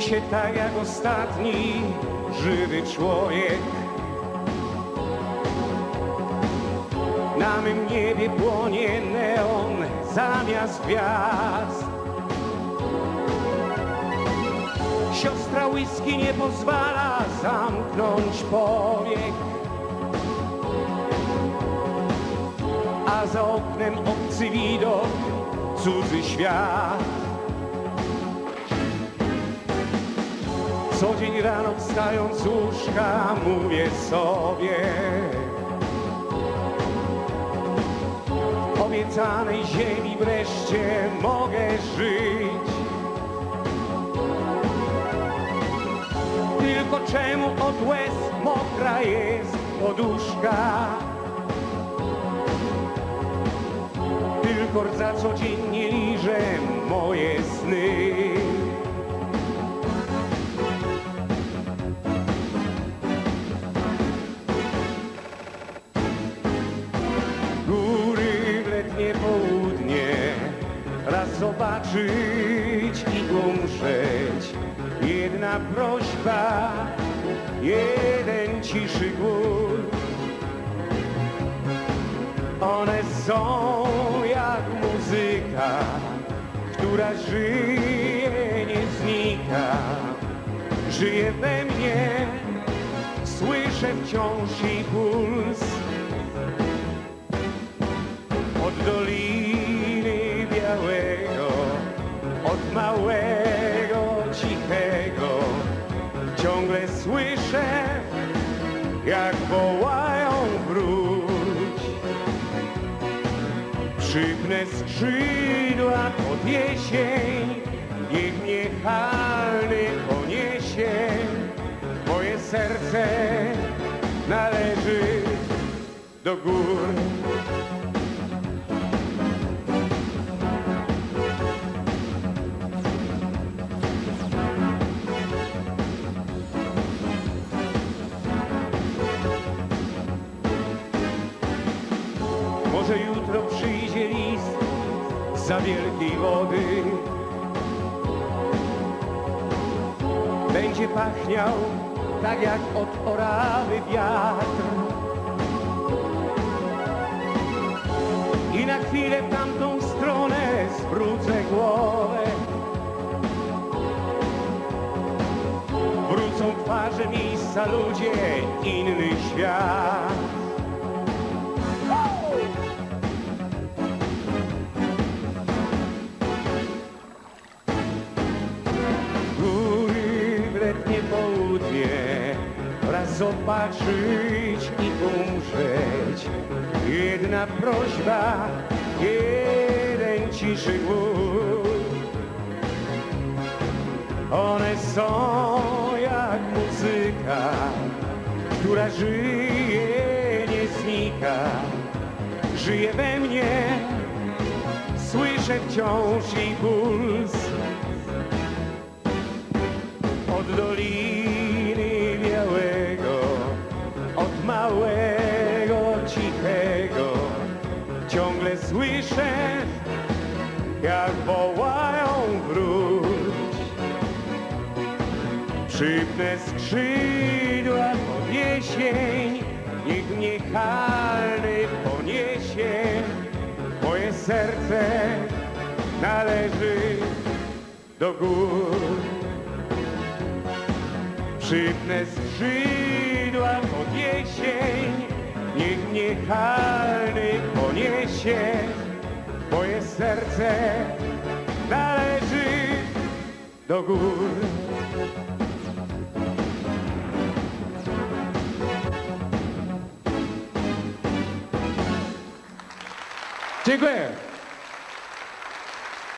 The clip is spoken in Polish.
się tak jak ostatni żywy człowiek. Na mym niebie płonie neon zamiast gwiazd. Siostra whisky nie pozwala zamknąć powiek. A za oknem obcy widok, cudzy świat. Co dzień rano wstając z łóżka mówię sobie. Obiecanej ziemi wreszcie mogę żyć. Tylko czemu od łez mokra jest poduszka? Tylko rdza codziennie liże moje sny zobaczyć i umrzeć. Jedna prośba, jeden ciszy głód. One są jak muzyka, która żyje, nie znika. Żyje we mnie, słyszę wciąż jej puls. Od doliny małego, cichego, ciągle słyszę, jak wołają wróć. Przypnę skrzydła pod jesień, niech mnie halny poniesie. Moje serce należy do gór. Może jutro przyjdzie list za wielkiej wody. Będzie pachniał tak jak od orawy wiatr. I na chwilę w tamtą stronę zwrócę głowę. Wrócą twarze miejsca ludzie, inny świat. Zobaczyć i umrzeć. Jedna prośba, jeden ciszy głód. One są jak muzyka, która żyje, nie znika. Żyje we mnie, słyszę wciąż jej puls. Od doliny Przypnę skrzydła pod jesień, niech mnie halny poniesie. Moje serce należy do gór. Przypnę skrzydła pod jesień, niech mnie poniesie. Moje serce należy do gór. Dziękuję.